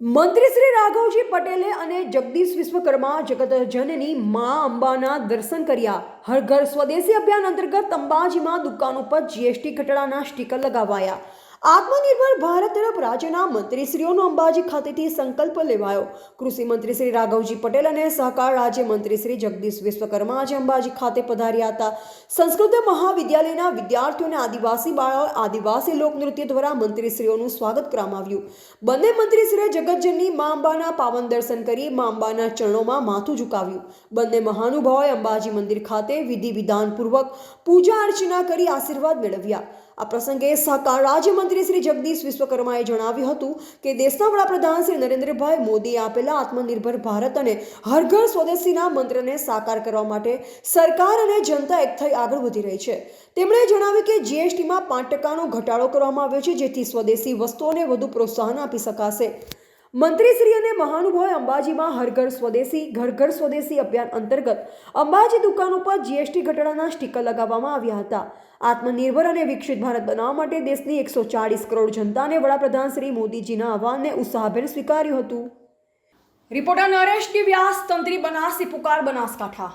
મંત્રી શ્રી રાઘવજી પટેલે અને જગદીશ વિશ્વકર્મા જગતજનની મા અંબાના દર્શન કર્યા. હર ઘર સ્વદેશી અભિયાન અંતર્ગત અંબાજીમાં દુકાન ઉપર જીએસટી ઘટાડાના સ્ટીકર લગાવાયા. આત્મનિર્ભર ભારત તરફ રાજ્યના મંત્રીશ્રીઓનો અંબાજી ખાતેથી સંકલ્પ લેવાયો. કૃષિ મંત્રી શ્રી રાઘવજી પટેલ અને સહકાર રાજ્ય મંત્રી શ્રી જગદીશ વિશ્વકર્મા આજે અંબાજી ખાતે પધાર્યા હતા. સંસ્કૃત મહાવિદ્યાલયના વિદ્યાર્થીઓને આદિવાસી બાળાઓ આદિવાસી લોકનૃત્ય દ્વારા મંત્રીશ્રીઓનું સ્વાગત કરવામાં આવ્યું બંને મંત્રીશ્રીએ જગતજનની મા અંબાના પાવન દર્શન કરી મા અંબાના ચરણોમાં માથું ઝુકાવ્યું. બંને મહાનુભાવોએ અંબાજી મંદિર ખાતે વિધિ વિધાનપૂર્વક પૂજા અર્ચના કરી આશીર્વાદ મેળવ્યા. આ પ્રસંગે સહકાર રાજ્યમંત્રી શ્રી જગદીશ વિશ્વકર્માએ જણાવ્યું હતું કે દેશના વડાપ્રધાન શ્રી નરેન્દ્રભાઈ મોદીએ આપેલા આત્મનિર્ભર ભારત અને હર સ્વદેશીના મંત્રને સાકાર કરવા માટે સરકાર અને જનતા એક થઈ આગળ વધી રહી છે. તેમણે જણાવ્યું કે જીએસટીમાં પાંચ ટકાનો ઘટાડો કરવામાં આવ્યો છે, જેથી સ્વદેશી વસ્તુઓને વધુ પ્રોત્સાહન આપી શકાશે. મંત્રીશ્રી અને મહાનુભાવે અંબાજીમાં હર ઘર સ્વદેશી ઘર ઘર સ્વદેશી અભિયાન અંતર્ગત અંબાજી દુકાન ઉપર જીએસટી ઘટાડાના સ્ટીકર લગાવવામાં આવ્યા હતા. આત્મનિર્ભર અને વિકસિત ભારત બનાવવા માટે દેશની એકસો ચાળીસ કરોડ જનતાને વડાપ્રધાન શ્રી મોદીજીના આહવાનને ઉત્સાહભેર સ્વીકાર્યું હતું. રિપોર્ટર નરેશ વ્યાસ તંત્રી બનાસી, પુકાર બનાસકાંઠા.